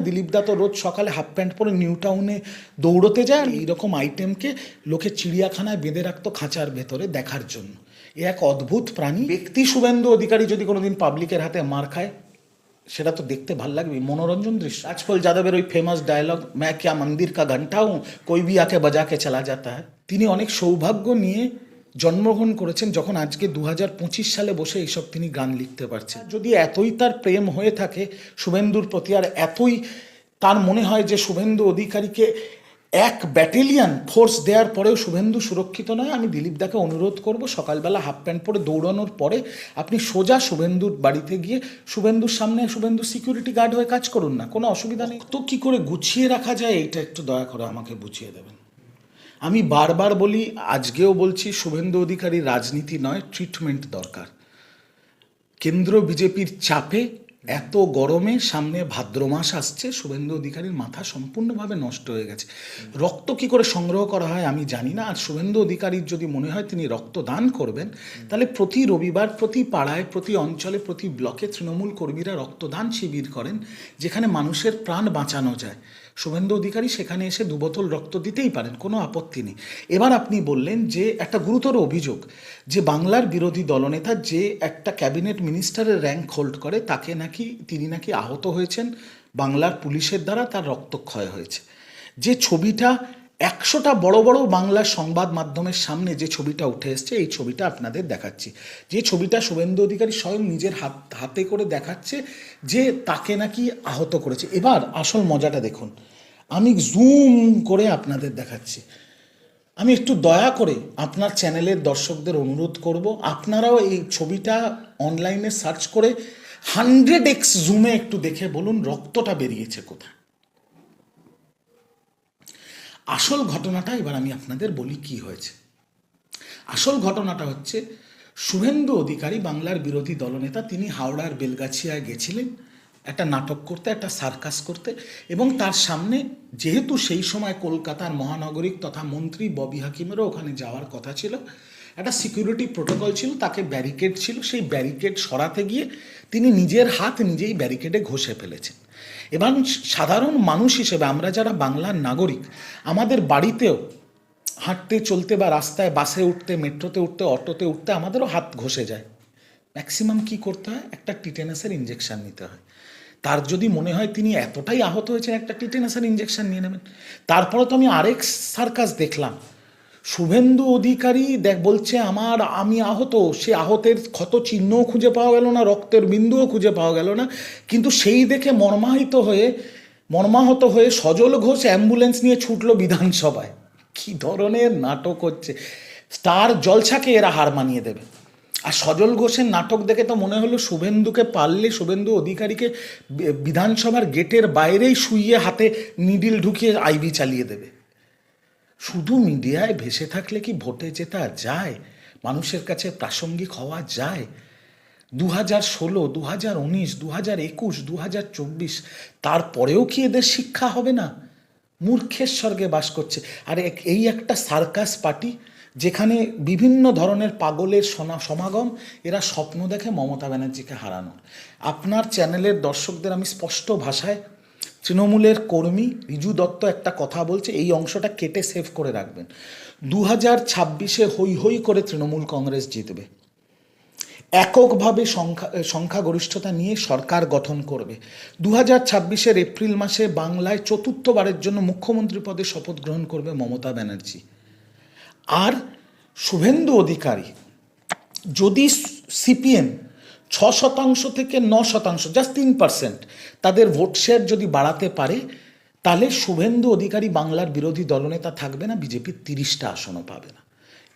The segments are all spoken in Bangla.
দিলীপ দা তো রোজ সকালে হাফ প্যান্ট পরে নিউ টাউনে দৌড়তে যায় আর এইরকম আইটেমকে লোকে চিড়িয়াখানায় বেঁধে রাখতো খাঁচার ভেতরে দেখার জন্য। এ এক অদ্ভুত প্রাণী। ব্যক্তি শুভেন্দু অধিকারী যদি কোনোদিন পাবলিকের হাতে মার খায় সেটা তো দেখতে ভালো লাগবে মনোরঞ্জন দৃশ্য। রাজপল যাদবের ওই ফেমাস ডায়লগ ম্যা ক্যা মন্দির কা ঘণ্টা হুঁ কই ভি আকে বাজা কে চলা যাতা তিনি অনেক সৌভাগ্য নিয়ে জন্মগ্রহণ করেছেন যখন আজকে দু সালে বসে এইসব তিনি গান লিখতে পারছেন। যদি এতই তার প্রেম হয়ে থাকে শুভেন্দুর প্রতি আর এতই তার মনে হয় যে শুভেন্দু অধিকারীকে এক ব্যাটালিয়ান ফোর্স দেওয়ার পরেও শুভেন্দু সুরক্ষিত নয়, আমি দিলীপ দাকে অনুরোধ করব সকালবেলা হাফ প্যান্ট পরে দৌড়ানোর পরে আপনি সোজা শুভেন্দুর বাড়িতে গিয়ে শুভেন্দুর সামনে শুভেন্দু সিকিউরিটি গার্ড হয়ে কাজ করুন না, কোনো অসুবিধা নেই। তো কী করে গুছিয়ে রাখা যায়, এইটা একটু দয়া করে আমাকে বুঝিয়ে দেবেন। আমি বারবার বলি আজকেও বলছি শুভেন্দু অধিকারী রাজনীতি নয় ট্রিটমেন্ট দরকার। কেন্দ্র বিজেপির চাপে এত গরমে সামনে ভাদ্র মাস আসছে, শুভেন্দু অধিকারীর মাথা সম্পূর্ণভাবে নষ্ট হয়ে গেছে। রক্ত কি করে সংগ্রহ করা হয় আমি জানি না, আর শুভেন্দু অধিকারীর যদি মনে হয় তিনি রক্ত দান করবেন, তাহলে প্রতি রবিবার, প্রতি পাড়ায়, প্রতি অঞ্চলে, প্রতি ব্লকে তৃণমূল কর্মীরা রক্তদান শিবির করেন, যেখানে মানুষের প্রাণ বাঁচানো যায়। শুভেন্দু অধিকারী সেখানে এসে দু বোতল রক্ত দিতেই পারেন, কোনো আপত্তি নেই। এবার আপনি বললেন যে, একটা গুরুতর অভিযোগ, যে বাংলার বিরোধী দলনেতা যে একটা ক্যাবিনেট মিনিস্টারের র্যাঙ্ক হোল্ড করে, তাকে নাকি তিনি নাকি আহত হয়েছেন, বাংলার পুলিশের দ্বারা তার রক্তক্ষয় হয়েছে। যে ছবিটা, একশোটা বড় বড় বাংলার সংবাদ মাধ্যমের সামনে যে ছবিটা উঠে এসছে, এই ছবিটা আপনাদের দেখাচ্ছি। যে ছবিটা শুভেন্দু অধিকারী স্বয়ং নিজের হাত, হাতে করে দেখাচ্ছে যে তাকে নাকি আহত করেছে। এবার আসল মজাটা দেখুন। আমি জুম করে আপনাদের দেখাচ্ছি। আমি একটু দয়া করে আপনার চ্যানেলের দর্শকদের অনুরোধ করব, আপনারাও এই ছবিটা অনলাইনে সার্চ করে হান্ড্রেড এক্স জুমে একটু দেখে বলুন, রক্তটা বেরিয়েছে কোথায়? আসল ঘটনাটা এবার আমি আপনাদের বলি কি হয়েছে। আসল ঘটনাটা হচ্ছে, শুভেন্দু অধিকারী বাংলার বিরোধী দলনেতা, তিনি হাওড়ার বেলগাছিয়ায় গেছিলেন একটা নাটক করতে, একটা সার্কাস করতে, এবং তার সামনে যেহেতু সেই সময় কলকাতার মহানগরিক তথা মন্ত্রী ববি হাকিমেরও ওখানে যাওয়ার কথা ছিল একটা সিকিউরিটি প্রোটোকল ছিল, তাকে ব্যারিকেড ছিল। সেই ব্যারিকেড সরাতে গিয়ে তিনি নিজের হাত নিজেই ব্যারিকেডে ঘষে ফেলেছেন। এবং সাধারণ মানুষ হিসেবে আমরা যারা বাংলার নাগরিক, আমাদের বাড়িতেও হাঁটতে, চলতে বা রাস্তায় বাসে উঠতে, মেট্রোতে উঠতে, অটোতে উঠতে আমাদেরও হাত ঘষে যায়। ম্যাক্সিমাম কি করতে হয়? একটা টিটেনাসের ইঞ্জেকশন নিতে হয়। তার যদি মনে হয় তিনি এতটাই আহত হয়েছেন, একটা টিটেনাসের ইঞ্জেকশন নিয়ে নেবেন। তারপরে তো আমি আরেক সার্কাস দেখলাম। শুভেন্দু অধিকারী দেখ, বলছে আমার, আমি আহত, সে আহতের ক্ষত চিহ্নও খুঁজে পাওয়া গেল না, রক্তের বিন্দুও খুঁজে পাওয়া গেল না। কিন্তু সেই দেখে মর্মাহিত হয়ে, মর্মাহত হয়ে সজল ঘোষ অ্যাম্বুলেন্স নিয়ে ছুটল বিধানসভায়। কি ধরনের নাটক হচ্ছে। স্টার জলছাকে এরা হার মানিয়ে দেবে। আর সজল ঘোষের নাটক দেখে তো মনে হলো শুভেন্দুকে পারলে শুভেন্দু অধিকারীকে বিধানসভার গেটের বাইরেই শুইয়ে হাতে নিডিল ঢুকিয়ে আইবি চালিয়ে দেবে। শুধু মিডিয়ায় ভেসে থাকলে কি ভোটে জেতা যায়? মানুষের কাছে প্রাসঙ্গিক হওয়া যায়? দু হাজার ষোলো দু হাজার উনিশ দু হাজার একুশ দু হাজার চব্বিশ, তারপরেও কি এদের শিক্ষা হবে না? মূর্খের স্বর্গে বাস করছে। আর এই একটা সার্কাস পার্টি, যেখানে বিভিন্ন ধরনের পাগলের সমাগম, এরা স্বপ্ন দেখে মমতা ব্যানার্জিকে হারানোর। আপনার চ্যানেলের দর্শকদের আমি স্পষ্ট ভাষায় তৃণমূলের কর্মী রিজু দত্ত একটা কথা বলছে, এই অংশটা কেটে সেভ করে রাখবেন। দু হাজার ছাব্বিশে হই হই করে তৃণমূল কংগ্রেস জিতবে। এককভাবে সংখ্যা, সংখ্যাগরিষ্ঠতা নিয়ে সরকার গঠন করবে। দু হাজার ছাব্বিশের এপ্রিল মাসে বাংলায় চতুর্থবারের জন্য মুখ্যমন্ত্রী পদে শপথ গ্রহণ করবে মমতা ব্যানার্জি। আর শুভেন্দু অধিকারী, যদি সিপিএম ছ শতাংশ থেকে ন শতাংশ জাস্ট তিন পার্সেন্ট তাদের ভোট শেয়ার যদি বাড়াতে পারে, তাহলে শুভেন্দু অধিকারী বাংলার বিরোধী দলনেতা থাকবে না বিজেপির তিরিশটা আসনও পাবে না।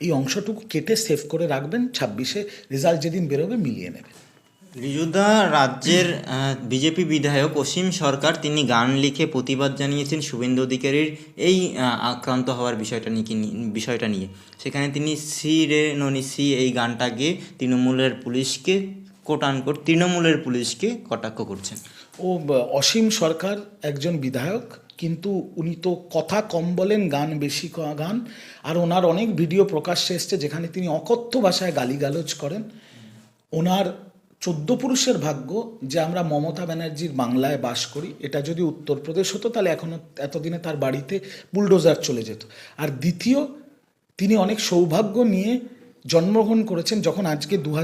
এই অংশটুকু কেটে সেভ করে রাখবেন, ছাব্বিশে রেজাল্ট যেদিন বেরোবে মিলিয়ে নেবেন। রিজুদা, রাজ্যের বিজেপি বিধায়ক অসীম সরকার, তিনি গান লিখে প্রতিবাদ জানিয়েছেন শুভেন্দু অধিকারীর এই আক্রান্ত হওয়ার বিষয়টা নিয়ে বিষয়টা নিয়ে। সেখানে তিনি সি রে ননি সি এই গানটাকে তৃণমূলের পুলিশকে কোটান কোট তৃণমূলের পুলিশকে কটাক্ষ করছেন। ও অসীম সরকার একজন বিধায়ক, কিন্তু উনি তো কথা কম বলেন, গান বেশি গান, আর ওনার অনেক ভিডিও প্রকাশ্যে এসছে যেখানে তিনি অকথ্য ভাষায় গালিগালোজ করেন। ওনার চোদ্দ পুরুষের ভাগ্য যে আমরা মমতা ব্যানার্জির বাংলায় বাস করি, এটা যদি উত্তরপ্রদেশ হতো তাহলে এখনও এতদিনে তার বাড়িতে বুলডোজার চলে যেত। আর দ্বিতীয়, তিনি অনেক সৌভাগ্য নিয়ে জন্মগ্রহণ করেছেন যখন আজকে দু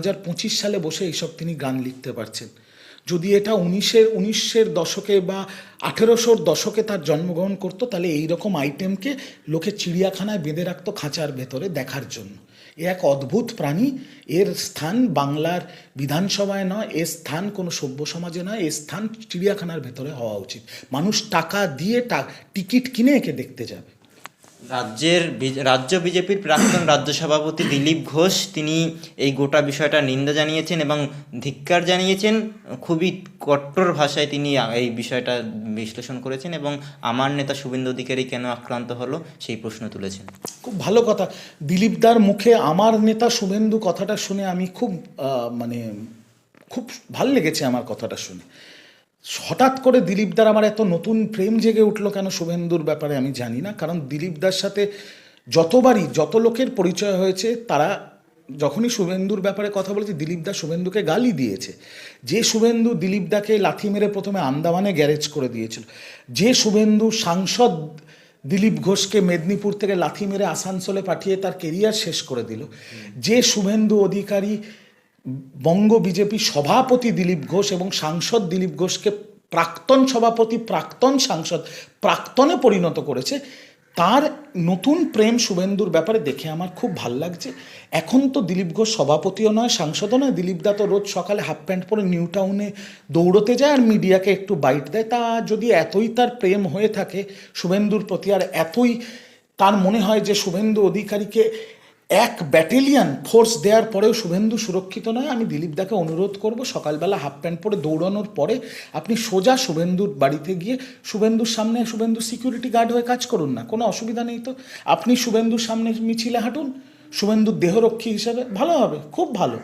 সালে বসে এইসব তিনি গান লিখতে পারছেন। যদি এটা উনিশের উনিশের দশকে বা আঠেরোশোর দশকে তার জন্মগ্রহণ করতো, তাহলে এই রকম আইটেমকে লোকে চিড়িয়াখানায় বেঁধে রাখতো খাঁচার ভেতরে দেখার জন্য। এ এক অদ্ভুত প্রাণী। এর স্থান বাংলার বিধানসভায় নয় এর স্থান কোনো সভ্য সমাজে নয় এর স্থান চিড়িয়াখানার ভেতরে হওয়া উচিত। মানুষ টাকা দিয়ে টিকিট কিনে একে দেখতে যাবে। রাজ্যের রাজ্য বিজেপির প্রাক্তন রাজ্য সভাপতি দিলীপ ঘোষ, তিনি এই গোটা বিষয়টা নিন্দা জানিয়েছেন এবং ধিক্কার জানিয়েছেন। খুবই কট্টর ভাষায় তিনি এই বিষয়টা বিশ্লেষণ করেছেন এবং আমার নেতা শুভেন্দু অধিকারী কেন আক্রান্ত হলো সেই প্রশ্ন তুলেছেন। খুব ভালো কথা। দিলীপদার মুখে আমার নেতা শুভেন্দু কথাটা শুনে আমি খুব মানে খুব ভালো লেগেছে আমার কথাটা শুনে। হঠাৎ করে দিলীপদার আমার এত নতুন প্রেম জেগে উঠল কেন শুভেন্দুর ব্যাপারে আমি জানি না। কারণ দিলীপদার সাথে যতবারই যত লোকের পরিচয় হয়েছে, তারা যখনই শুভেন্দুর ব্যাপারে কথা বলেছে দিলীপদা শুভেন্দুকে গালি দিয়েছে। যে শুভেন্দু দিলীপদাকে লাথি মেরে প্রথমে আন্দামানে গ্যারেজ করে দিয়েছিল, যে শুভেন্দু সাংসদ দিলীপ ঘোষকে মেদিনীপুর থেকে লাথি মেরে আসানসোলে পাঠিয়ে তার কেরিয়ার শেষ করে দিল, যে শুভেন্দু অধিকারী বঙ্গ বিজেপি সভাপতি দিলীপ ঘোষ এবং সাংসদ দিলীপ ঘোষকে প্রাক্তন সভাপতি, প্রাক্তন সাংসদ, প্রাক্তনে পরিণত করেছে। তার নতুন প্রেম শুভেন্দুর ব্যাপারে দেখে আমার খুব ভালো লাগছে। এখন তো দিলীপ ঘোষ সভাপতিও নয়, সাংসদও নয়। দিলীপ দা তো রোজ সকালে হাফ প্যান্ট পরে নিউ টাউনে দৌড়তে যায় আর মিডিয়াকে একটু বাইট দেয়। তা যদি এতই তার প্রেম হয়ে থাকে শুভেন্দুর প্রতি আর এতই তার মনে হয় যে শুভেন্দু অধিকারীকে এক ব্যাটেলিয়ান ফোর্স দেওয়ার পরেও শুভেন্দু সুরক্ষিত নয়। আমি দিলীপ দাকে অনুরোধ করব সকালবেলা হাফ প্যান্ট পরে দৌড়ানোর পরে আপনি সোজা শুভেন্দুর বাড়িতে গিয়ে শুভেন্দুর সামনে, শুভেন্দু সিকিউরিটি গার্ড হয়ে কাজ করুন না। কোনো অসুবিধা নেই তো। আপনি শুভেন্দুর সামনে মিছিলে হাঁটুন। শুভেন্দুর দেহরক্ষী হিসাবে ভালো হবে, খুব ভালো।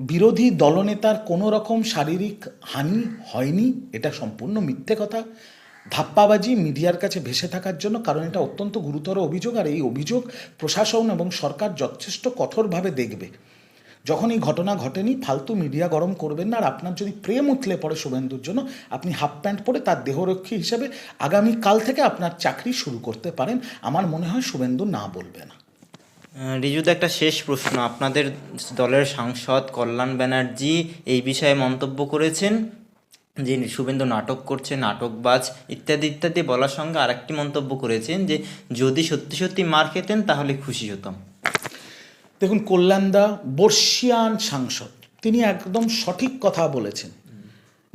বিরোধী দলনেতার কোনো রকম শারীরিক হানি হয়নি, এটা সম্পূর্ণ মিথ্যে কথা। ধাপ্পাবাজি মিডিয়ার কাছে ভেসে থাকার জন্য, কারণ এটা অত্যন্ত গুরুতর অভিযোগ, আর এই অভিযোগ প্রশাসন এবং সরকার যথেষ্ট কঠোরভাবে দেখবে। যখন এই ঘটনা ঘটেনি, ফালতু মিডিয়া গরম করবেন না, আর আপনার যদি প্রেম উঠলে পড়ে শুভেন্দুর জন্য, আপনি হাফ প্যান্ট পরে তার দেহরক্ষী হিসেবে আগামী কাল থেকে আপনার চাকরি শুরু করতে পারেন। আমার মনে হয় শুভেন্দু না বলবে না। রিজুদা একটা শেষ প্রশ্ন। আপনাদের দলের সাংসদ কল্যাণ ব্যানার্জি এই বিষয়ে মন্তব্য করেছেন? যে শুভেন্দু নাটক করছে নাটকবাজ ইত্যাদি ইত্যাদি বলার সঙ্গে আরেকটি মন্তব্য করেছেন যে, যদি সত্যি সত্যি মার খেতেন তাহলে খুশি হতাম। দেখুন, কল্যাণদা বর্ষিয়ান সাংসদ, তিনি একদম সঠিক কথা বলেছেন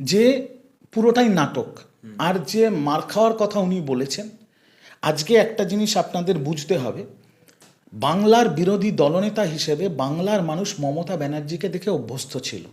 যে, পুরোটাই নাটক। আর যে মার খাওয়ার কথা উনি বলেছেন, আজকে একটা জিনিস আপনাদের বুঝতে হবে, বাংলার বিরোধী দলনেতা হিসেবে বাংলার মানুষ মমতা ব্যানার্জিকে দেখে অভ্যস্ত ছিল।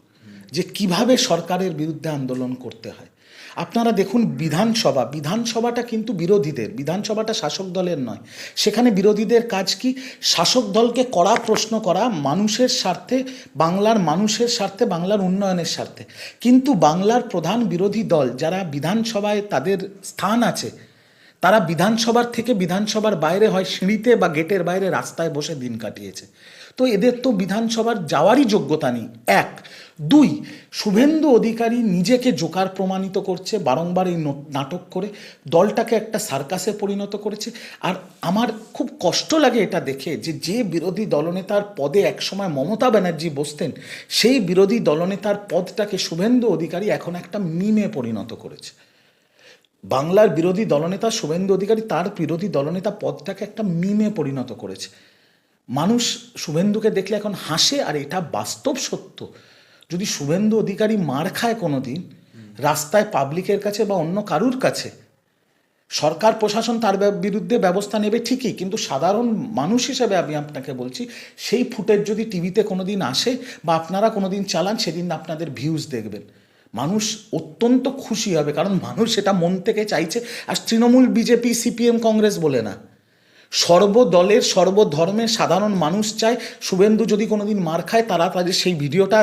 যে কীভাবে সরকারের বিরুদ্ধে আন্দোলন করতে হয়। আপনারা দেখুন বিধানসভা, বিধানসভাটা কিন্তু বিরোধীদের, বিধানসভাটা শাসক দলের নয়। সেখানে বিরোধীদের কাজ কি? শাসক দলকে কড়া প্রশ্ন করা মানুষের স্বার্থে, বাংলার মানুষের স্বার্থে, বাংলার উন্নয়নের স্বার্থে। কিন্তু বাংলার প্রধান বিরোধী দল যারা বিধানসভায় তাদের স্থান আছে, তারা বিধানসভার থেকে বিধানসভার বাইরে হয়, সিঁড়িতে বা গেটের বাইরে রাস্তায় বসে দিন কাটিয়েছে। তো এদের তো বিধানসভার যাওয়ারই যোগ্যতা নেই। এক। দুই, শুভেন্দু অধিকারী নিজেকে জোকার প্রমাণিত করছে, বারংবার এই নাটক করে, দলটাকে একটা সার্কাসে পরিণত করেছে। আর আমার খুব কষ্ট লাগে এটা দেখে যে যে বিরোধী দলনেতার পদে একসময় মমতা ব্যানার্জি বসতেন, সেই বিরোধী দলনেতার পদটাকে শুভেন্দু অধিকারী এখন একটা মিমে পরিণত করেছে। বাংলার বিরোধী দলনেতা শুভেন্দু অধিকারী তার বিরোধী দলনেতা পদটাকে একটা মিমে পরিণত করেছে। মানুষ শুভেন্দুকে দেখলে এখন হাসে, আর এটা বাস্তব সত্য। যদি শুভেন্দু অধিকারী মার খায় কোনো দিন রাস্তায় পাবলিকের কাছে বা অন্য কারুর কাছে, সরকার, প্রশাসন তার বিরুদ্ধে ব্যবস্থা নেবে ঠিকই, কিন্তু সাধারণ মানুষ হিসেবে আমি আপনাকে বলছি, সেই ফুটেজ যদি টিভিতে কোনো দিন আসে বা আপনারা কোনো দিন চালান, সেদিন আপনাদের ভিউজ দেখবেন। মানুষ অত্যন্ত খুশি হবে, কারণ মানুষ সেটা মন থেকে চাইছে, আর তৃণমূল, বিজেপি, সিপিএম, কংগ্রেস বলে না। সর্বদলের সর্বধর্মের সাধারণ মানুষ চায়। শুভেন্দু যদি কোনোদিন মার খায় তারা তাদের সেই ভিডিওটা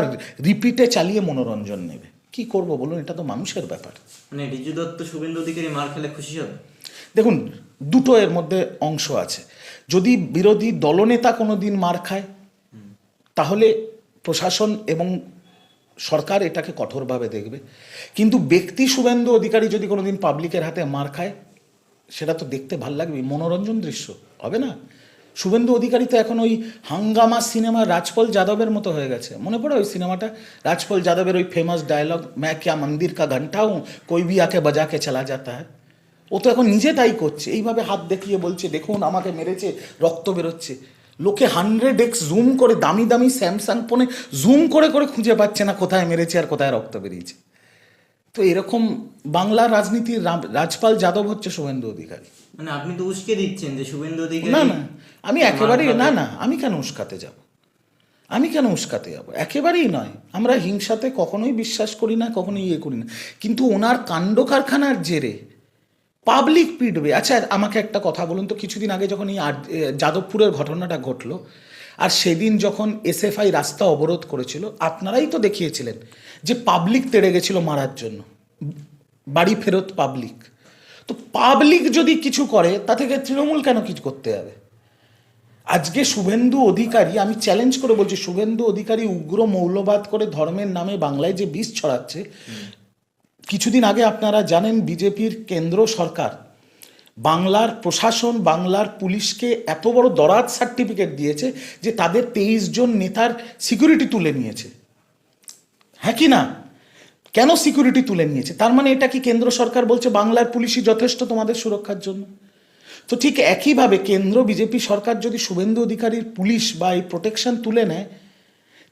রিপিটে চালিয়ে মনোরঞ্জন নেবে। কি করব বলুন এটা তো মানুষের ব্যাপার। মানে রিজু দত্ত শুভেন্দু অধিকারী মার খেলে খুশি হবে দেখুন দুটো এর মধ্যে অংশ আছে। যদি বিরোধী দলনেতা কোনো দিন মার খায় তাহলে প্রশাসন এবং সরকার এটাকে কঠোরভাবে দেখবে। কিন্তু ব্যক্তি শুভেন্দু অধিকারী যদি কোনোদিন পাবলিকের হাতে মার খায় সেটা তো দেখতে ভালো লাগবে, মনোরঞ্জন দৃশ্য, হবে না? শুভেন্দু অধিকারী তো এখন ওই হাঙ্গামা সিনেমা রাজপল যাদবের মতো হয়ে গেছে। মনে পড়ে ওই সিনেমাটা? রাজপল যাদবের ওই ফেমাস ডায়লগ ম্যা ক্যা মন্দির কা ঘণ্টা হুঁ, কই ভি আকে বাজা কে চলা যাতা হ্যায়? ও তো এখন নিজে তাই করছে, এইভাবে হাত দেখিয়ে বলছে, দেখুন, আমাকে মেরেছে, রক্ত বেরোচ্ছে। লোকে হান্ড্রেড এক্স জুম করে, দামি দামি স্যামসাং ফোনে জুম করে করে খুঁজে পাচ্ছে না কোথায় মেরেছে আর কোথায় রক্ত বেরিয়েছে। তো এরকম বাংলার রাজনীতির রাজপাল যাদব হচ্ছে শুভেন্দু অধিকারী। মানে আপনি তো উস্কে দিচ্ছেন যে শুভেন্দু অধিকারী না না আমি একেবারেই না না আমি কেন উস্কাতে যাব? আমি কেন উস্কাতে যাব? একেবারেই নয়। আমরা হিংসাতে কখনোই বিশ্বাস করি না কখনোই ইয়ে করি না। কিন্তু ওনার কাণ্ড কারখানার জেরে পাবলিক পিটবে। আচ্ছা আমাকে একটা কথা বলুন তো কিছুদিন আগে যখন এই যাদবপুরের ঘটনাটা ঘটলো আর সেদিন যখন এসএফআই রাস্তা অবরোধ করেছিল আপনারাই তো দেখিয়েছিলেন যে পাবলিক তেড়ে গেছিল মারার জন্য। বাড়ি ফেরত পাবলিক তো পাবলিক যদি কিছু করে তা থেকে তৃণমূল কেন কিছু করতে যাবে আজকে শুভেন্দু অধিকারী আমি চ্যালেঞ্জ করে বলছি শুভেন্দু অধিকারী উগ্র মৌলবাদ করে ধর্মের নামে বাংলায় যে বিষ ছড়াচ্ছে কিছুদিন আগে আপনারা জানেন বিজেপির কেন্দ্র সরকার বাংলার প্রশাসন, বাংলার পুলিশকে এত বড় দরাজ সার্টিফিকেট দিয়েছে যে তাদের তেইশ জন নেতার সিকিউরিটি তুলে নিয়েছে। হ্যাঁ কি না? কেন সিকিউরিটি তুলে নিয়েছে? তার মানে এটা কি কেন্দ্র সরকার বলছে বাংলার পুলিশই যথেষ্ট তোমাদের সুরক্ষার জন্য? তো ঠিক একইভাবে কেন্দ্র, বিজেপি সরকার যদি শুভেন্দু অধিকারীর পুলিশ বা এই প্রোটেকশন তুলে নেয়,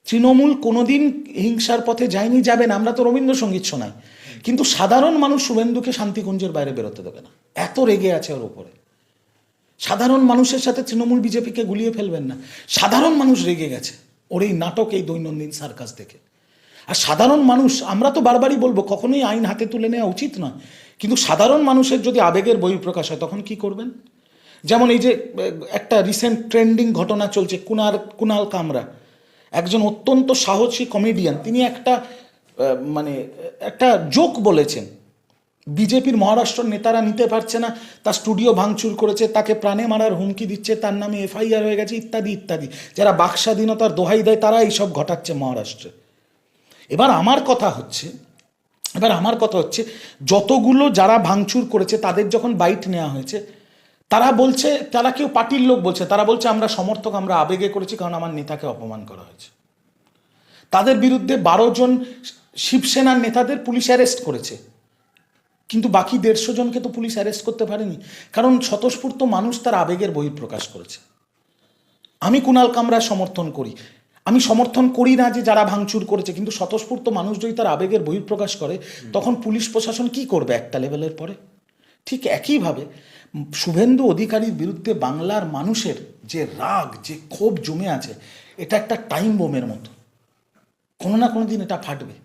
তৃণমূল কোনোদিন হিংসার পথে যায়নি, যাবে না। আমরা তো রবীন্দ্রসঙ্গীত শোনাই। কিন্তু সাধারণ মানুষ শুভেন্দুকে শান্তিকুঞ্জের বাইরে বেরোতে দেবে না। এত রেগে আছে ওর ওপরে সাধারণ মানুষের সাথে তৃণমূল বিজেপিকে গুলিয়ে ফেলবেন না। সাধারণ মানুষ রেগে গেছে ওর এই নাটক, এই দৈনন্দিন সার্কাস দেখে। আর সাধারণ মানুষ, আমরা তো বারবারই বলব, কখনোই আইন হাতে তুলে নেওয়া উচিত নয়। কিন্তু সাধারণ মানুষের যদি আবেগের বহিঃপ্রকাশ হয়, তখন কি করবেন? যেমন এই যে, একটা রিসেন্ট ট্রেন্ডিং ঘটনা চলছে, কুনার, কুনাল কামরা। একজন অত্যন্ত সাহসী কমেডিয়ান তিনি একটা মানে একটা জোক বলেছেন। বিজেপির মহারাষ্ট্র নেতারা নিতে পারছে না, তার স্টুডিও ভাঙচুর করেছে, তাকে প্রাণে মারার হুমকি দিচ্ছে, তার নামে এফআইআর হয়ে গেছে, ইত্যাদি ইত্যাদি। যারা বাক স্বাধীনতার দোহাই দেয় তারা এইসব ঘটাচ্ছে মহারাষ্ট্রে। এবার আমার কথা হচ্ছে, এবার আমার কথা হচ্ছে, যতগুলো যারা ভাঙচুর করেছে, তাদের যখন বাইট নেওয়া হয়েছে, তারা বলছে, তারা কেউ পার্টির লোক বলছে, তারা বলছে, আমরা সমর্থক, আমরা আবেগে করেছি, কারণ আমার নেতাকে অপমান করা হয়েছে। তাদের বিরুদ্ধে বারো জন শিবসেনার নেতাদের পুলিশ অ্যারেস্ট করেছে। কিন্তু বাকি দেড়শো জনকে তো পুলিশ অ্যারেস্ট করতে পারেনি। কারণ স্বতঃস্ফূর্ত মানুষ তার আবেগের বহিঃপ্রকাশ করেছে। আমি কুণাল কামরা সমর্থন করি। আমি সমর্থন করি না যে যারা ভাঙচুর করেছে, কিন্তু স্বতঃস্ফূর্ত মানুষ যদি তার আবেগের বহিঃপ্রকাশ করে, তখন পুলিশ প্রশাসন কি করবে একটা লেভেলের পরে? ঠিক একইভাবে শুভেন্দু অধিকারীর বিরুদ্ধে বাংলার মানুষের যে রাগ, যে ক্ষোভ জমে আছে, এটা একটা টাইম বোমের মতো। কোনো না কোনো দিন এটা ফাটবে।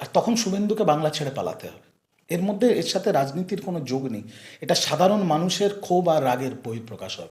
আর তখন শুভেন্দুকে বাংলা ছেড়ে পালাতে হবে। এর মধ্যে এর সাথে রাজনীতির কোনো যোগ নেই। এটা সাধারণ মানুষের ক্ষোভ আর রাগের বহিঃপ্রকাশ হবে।